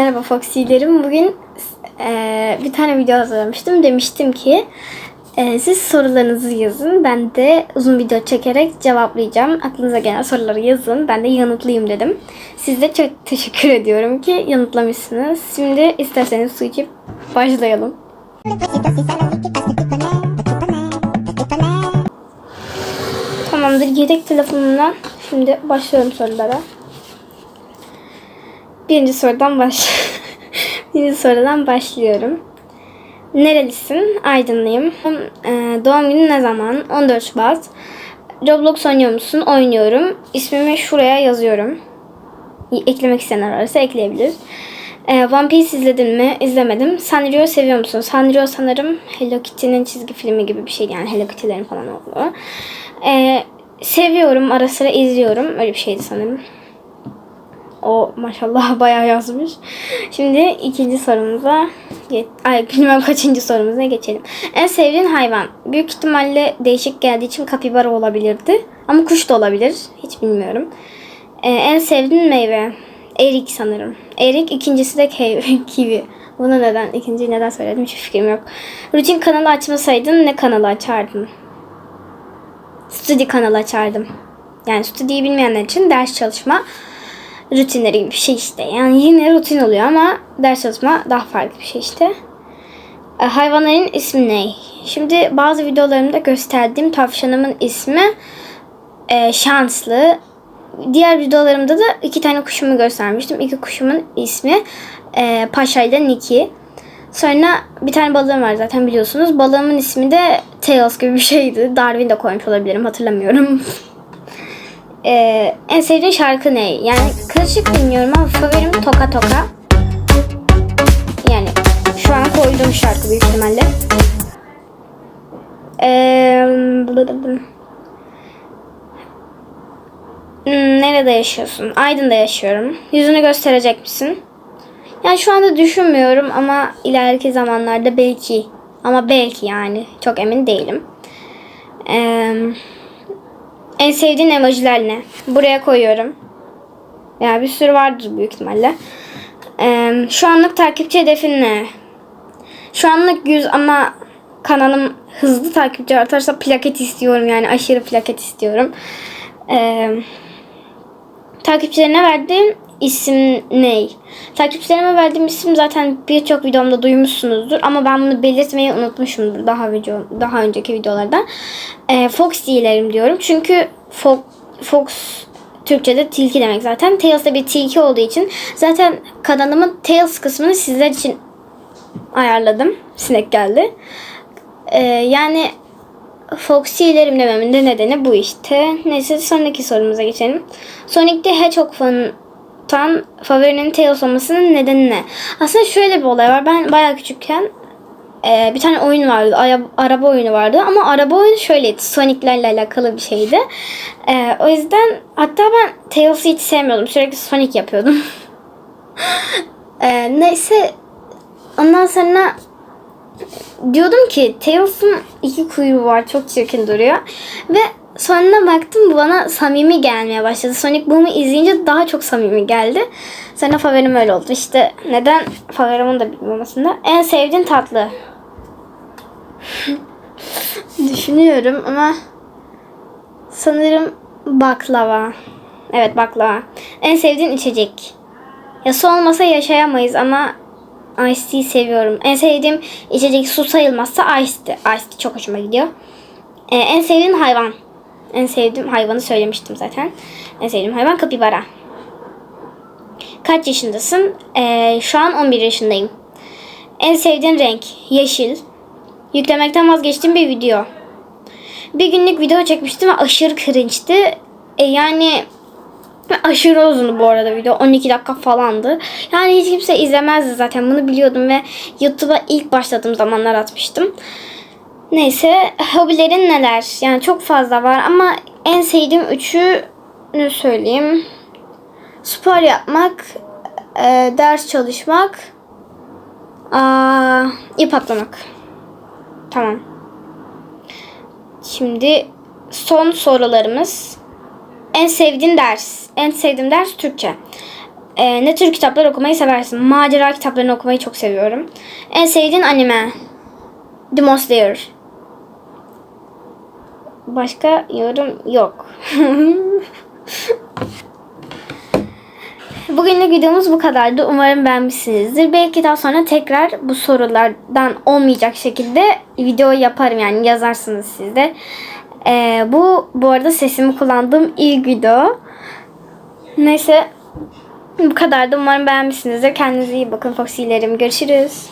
Merhaba Foxy'lerim. Bugün eee, bir tane video hazırlamıştım. Demiştim ki eee, siz sorularınızı yazın. Ben de uzun video çekerek cevaplayacağım. Aklınıza gelen soruları yazın. Ben de yanıtlayayım dedim. Siz de çok teşekkür ediyorum ki yanıtlamışsınız. Şimdi isterseniz su içip başlayalım. Tamamdır. Yedek telefonumla şimdi başlıyorum sorulara. Birinci sorudan baş. Birinci sorudan başlıyorum. Nerelisin? Aydınlıyım. Ee, doğum günü ne zaman? 14 Şubat. Roblox oynuyor musun? Oynuyorum. İsmimi şuraya yazıyorum. Eklemek isteyenler varsa ekleyebilir. Ee, One Piece izledin mi? İzlemedim. Sanrio seviyor musun? Sanrio sanırım Hello Kitty'nin çizgi filmi gibi bir şey yani Hello Kitty'lerin falan olduğu. Ee, seviyorum. Ara sıra izliyorum. Öyle bir şeydi sanırım. O maşallah bayağı yazmış. Şimdi ikinci sorumuza ay bilmem kaçıncı sorumuza geçelim. En sevdiğin hayvan. Büyük ihtimalle değişik geldiği için kapibara olabilirdi. Ama kuş da olabilir. Hiç bilmiyorum. Ee, en sevdiğin meyve. Erik sanırım. Erik ikincisi de kivi. Buna neden? ikinciyi neden söyledim hiç fikrim yok. Rutin kanalı açmasaydın ne kanalı açardın? Stüdyo kanalı açardım. Yani stüdyoyu bilmeyenler için ders çalışma rutinleri gibi bir şey işte. Yani yine rutin oluyor ama ders çalışma daha farklı bir şey işte. E, hayvanların ismi ne? Şimdi bazı videolarımda gösterdiğim tavşanımın ismi e, şanslı. Diğer videolarımda da iki tane kuşumu göstermiştim. İki kuşumun ismi e, Paşa ile Niki. Sonra bir tane balığım var zaten biliyorsunuz. Balığımın ismi de Tails gibi bir şeydi. Darwin de koymuş olabilirim hatırlamıyorum. Ee, en sevdiğin şarkı ne? Yani karışık dinliyorum ama favorim Toka Toka. Yani şu an koyduğum şarkı büyük ihtimalle. Ee, Hmm, nerede yaşıyorsun? Aydın'da yaşıyorum. Yüzünü gösterecek misin? Yani şu anda düşünmüyorum ama ileriki zamanlarda belki. Ama belki yani. Çok emin değilim. Eee... En sevdiğin emojiler ne? Buraya koyuyorum. Ya bir sürü vardır büyük ihtimalle. Ee, şu anlık takipçi hedefin ne? Şu anlık 100 ama kanalım hızlı takipçi artarsa plaket istiyorum. Yani aşırı plaket istiyorum. Ee, takipçilerine verdiğim isim ne? Takipçilerime verdiğim isim zaten birçok videomda duymuşsunuzdur ama ben bunu belirtmeyi unutmuşumdur daha video daha önceki videolardan. Ee, Fox diyelim diyorum. Çünkü Fox, Fox Türkçe'de tilki demek zaten. Tails de bir tilki olduğu için zaten kanalımın Tails kısmını sizler için ayarladım. Sinek geldi. Ee, yani Foxy'lerim dememin de nedeni bu işte. Neyse sonraki sorumuza geçelim. Sonic'te Hedgehog fan'tan favorinin Tails olmasının nedeni ne? Aslında şöyle bir olay var. Ben bayağı küçükken e, bir tane oyun vardı. Ara- araba oyunu vardı. Ama araba oyunu şöyleydi. Sonic'lerle alakalı bir şeydi. E, o yüzden hatta ben Tails'ı hiç sevmiyordum. Sürekli Sonic yapıyordum. e, neyse ondan sonra diyordum ki Tails'ın iki kuyruğu var. Çok çirkin duruyor. Ve sonra baktım bu bana samimi gelmeye başladı. Sonic Boom'u izleyince daha çok samimi geldi. Sonra favorim öyle oldu. İşte neden favorimin de bilmemesinde. En sevdiğin tatlı. Düşünüyorum ama sanırım baklava. Evet baklava. En sevdiğin içecek. Ya su olmasa yaşayamayız ama Ice tea seviyorum. En sevdiğim içecek su sayılmazsa Ice tea. Ice tea çok hoşuma gidiyor. Ee, en sevdiğin hayvan. En sevdiğim hayvanı söylemiştim zaten. En sevdiğim hayvan kapibara. Kaç yaşındasın? Ee, şu an 11 yaşındayım. En sevdiğin renk yeşil. Yüklemekten vazgeçtiğim bir video. Bir günlük video çekmiştim ve aşırı cringe'ti. E, yani aşırı uzundu bu arada video. 12 dakika falandı. Yani hiç kimse izlemezdi zaten. Bunu biliyordum ve YouTube'a ilk başladığım zamanlar atmıştım. Neyse hobilerin neler? Yani çok fazla var ama en sevdiğim üçü ne söyleyeyim? Spor yapmak, e, ders çalışmak, aa, ip atlamak. Tamam. Şimdi son sorularımız. En sevdiğin ders. En sevdiğim ders Türkçe. Ee, ne tür kitaplar okumayı seversin? Macera kitaplarını okumayı çok seviyorum. En sevdiğin anime? Demon Slayer. Başka yorum yok. Bugünlük videomuz bu kadardı. Umarım beğenmişsinizdir. Belki daha sonra tekrar bu sorulardan olmayacak şekilde video yaparım yani yazarsınız siz de. Ee, bu bu arada sesimi kullandığım ilk video. Neyse bu kadardı. Umarım beğenmişsinizdir. Kendinize iyi bakın Foxy'lerim. Görüşürüz.